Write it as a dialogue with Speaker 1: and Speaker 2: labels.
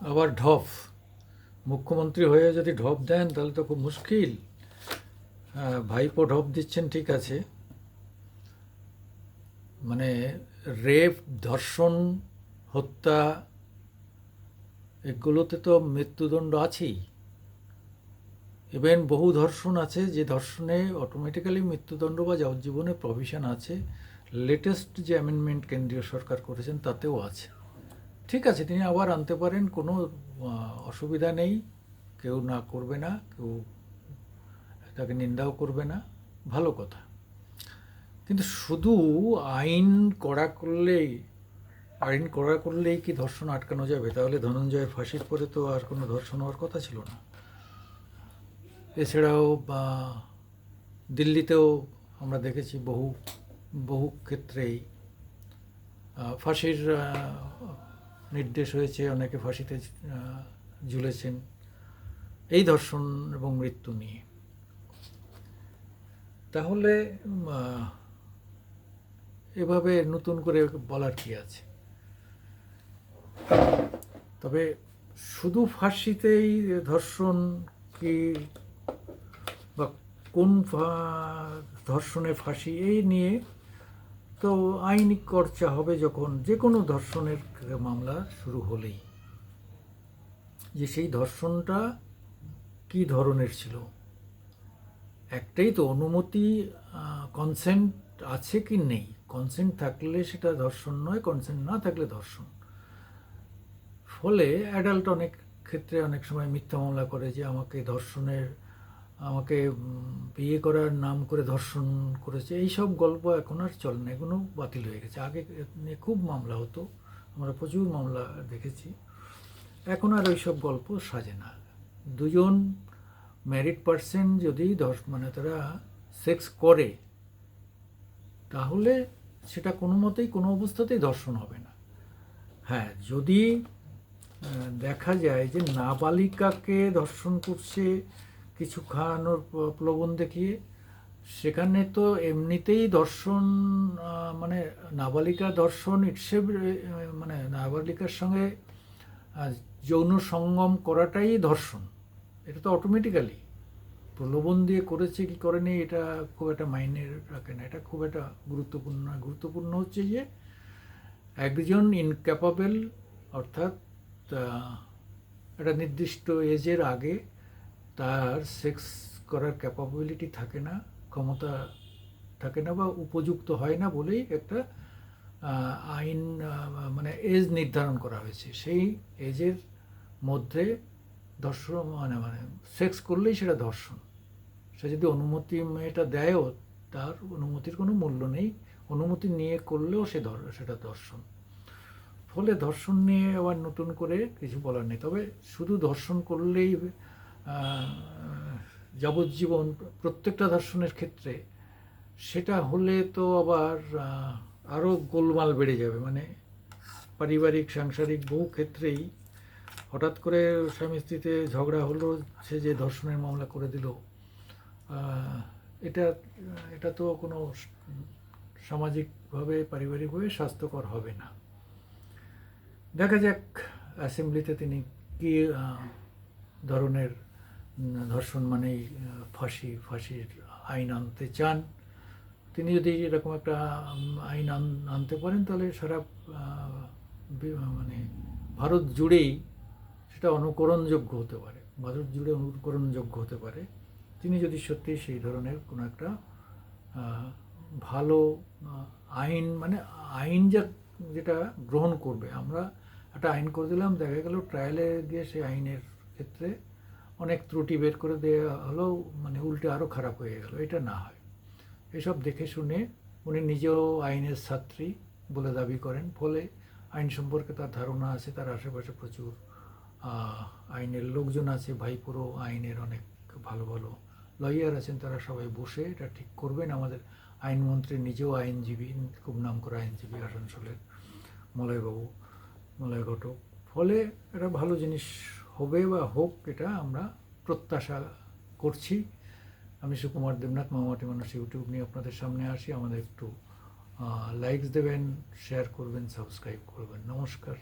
Speaker 1: আবার ঢপ। মুখ্যমন্ত্রী হয়ে যদি ঢপ দেন, তাহলে তো খুব মুশকিল। ভাইপো ঢপ দিচ্ছেন, ঠিক আছে। মানে রেপ, ধর্ষণ, হত্যা, এগুলোতে তো মৃত্যুদণ্ড আছেই। ইভেন বহু ধর্ষণ আছে, যে ধর্ষণে অটোমেটিক্যালি মৃত্যুদণ্ড বা যাবজ্জীবনে প্রভিশন আছে। লেটেস্ট যে অ্যামেন্ডমেন্ট কেন্দ্রীয় সরকার করেছেন, তাতেও আছে। ঠিক আছে, তিনি আবার আনতে পারেন, কোনো অসুবিধা নেই, কেউ না করবে না, কেউ তাকে নিন্দাও করবে না, ভালো কথা। কিন্তু শুধু আইন কড়া করলেই আইন কড়া করলেই কি ধর্ষণ আটকানো যাবে? তাহলে ধনঞ্জয়ের ফাঁসির পরে তো আর কোনো ধর্ষণ হওয়ার কথা ছিল না। এছাড়াও বা দিল্লিতেও আমরা দেখেছি বহু বহু ক্ষেত্রেই ফাঁসির নির্দেশ হয়েছে, অনেকে ফাঁসিতে ঝুলেছেন। এই ধর্ষণ এবং মৃত্যু নিয়ে। তাহলে এভাবে নতুন করে বলার কি আছে? তবে শুধু ফাঁসিতেই ধর্ষণ কি বা কোন ধর্ষণে ফাঁসি এই নিয়ে তো আইনি চর্চা হবে যখন যে কোনো ধর্ষণের মামলা শুরু হলেই। যে সেই ধর্ষণটা কি ধরনের ছিল? একটাই তো অনুমতি কনসেন্ট আছে কি নেই? কনসেন্ট থাকলে সেটা ধর্ষণ নয় কনসেন্ট না থাকলে ধর্ষণ। ফলে অ্যাডাল্ট অনেক ক্ষেত্রে অনেক সময় মিথ্যা মামলা করে যে আমাকে ধর্ষণের আমাকে বিয়ে করার নাম করে ধর্ষণ করেছে এই সব গল্প এখন আর চলে না, এগুলো বাতিল হয়ে গেছে। আগে নিয়ে খুব মামলা হতো, আমরা প্রচুর মামলা দেখেছি। এখন আর ওইসব গল্প সাজে না। দুজন ম্যারিড পার্সন যদি ধর্ষ মানে তারা সেক্স করে, তাহলে সেটা কোনো মতেই, কোনো অবস্থাতেই ধর্ষণ হবে না। হ্যাঁ যদি দেখা যায় যে নাবালিকাকে ধর্ষণ করছে কিছু খাওয়ানোর প্রলোভন দেখিয়ে সেখানে তো এমনিতেই আহ, মানে নাবালিকা ধর্ষণ ইটসেপ মানে নাবালিকার সঙ্গে যৌন সঙ্গম করাটাই ধর্ষণ এটা তো অটোমেটিক্যালি প্রলোভন দিয়ে করেছে কি করেনি এটা খুব একটা মাইনে রাখে না। এটা খুব একটা গুরুত্বপূর্ণ নয় গুরুত্বপূর্ণ হচ্ছে যে একজন ইনক্যাপাবেল অর্থাৎ একটা নির্দিষ্ট এজের আগে তার সেক্স করার ক্যাপাবিলিটি থাকে না, ক্ষমতা থাকে না বা উপযুক্ত হয় না বলেই একটা আইন মানে এজ নির্ধারণ করা হয়েছে। সেই এজের মধ্যে ধর্ষণ মানে মানে সেক্স করলেই সেটা ধর্ষণ সে যদি অনুমতি মেয়েটা দেয়ও, তার অনুমতির কোনো মূল্য নেই। অনুমতি নিয়ে করলেও সে ধর, সেটা ধর্ষণ ফলে ধর্ষণ নিয়ে আবার নতুন করে কিছু বলার নেই। তবে শুধু ধর্ষণ করলেই যাবজ্জীবন প্রত্যেকটা ধর্ষণের ক্ষেত্রে সেটা হলে তো আবার আরও গোলমাল বেড়ে যাবে। মানে পারিবারিক, সাংসারিক বহু ক্ষেত্রেই হঠাৎ করে স্বামী স্ত্রীতে ঝগড়া হলো, সে যে ধর্ষণের মামলা করে দিল এটা এটা তো কোনো সামাজিকভাবে, পারিবারিকভাবে স্বাস্থ্যকর হবে না। দেখা যাক, অ্যাসেম্বলিতে তিনি কী ধরনের ধর্ষণ মানেই ফাঁসি, ফাঁসির আইন আনতে চান। তিনি যদি এরকম একটা আইন আনতে পারেন, তাহলে সারা মানে ভারত জুড়েই সেটা অনুকরণযোগ্য হতে পারে। ভারত জুড়ে অনুকরণযোগ্য হতে পারে। তিনি যদি সত্যি সেই ধরনের কোনো একটা ভালো আইন মানে আইন যা, যেটা গ্রহণ করবে, আমরা একটা আইন করে দিলাম, দেখা গেল ট্রায়ালে গিয়ে সেই আইনের ক্ষেত্রে অনেক ত্রুটি বের করে দেওয়া হলেও মানে উল্টে আরও খারাপ হয়ে গেল, এটা না হয়। এসব দেখে শুনে উনি নিজেও আইনের ছাত্রী বলে দাবি করেন, ফলে আইন সম্পর্কে তার ধারণা আছে, তার আশেপাশে প্রচুর আইনের লোকজন আছে ভাইপুরো আইনের অনেক ভালো ভালো লয়ার আছেন, তারা সবাই বসে এটা ঠিক করবেন। আমাদের আইনমন্ত্রী নিজেও আইনজীবী, খুব নাম করা আইনজীবী আসানসোলের মলয়বাবু, মলয় ঘটক। ফলে এটা ভালো জিনিস হবে বা হোক, এটা আমরা প্রত্যাশা করছি। আমি সুকুমার দেবনাথ, মামাটি মানুষ ইউটিউব নিয়ে আপনাদের সামনে আসি। আমাদের একটু লাইকস দেবেন শেয়ার করবেন সাবস্ক্রাইব করবেন। নমস্কার।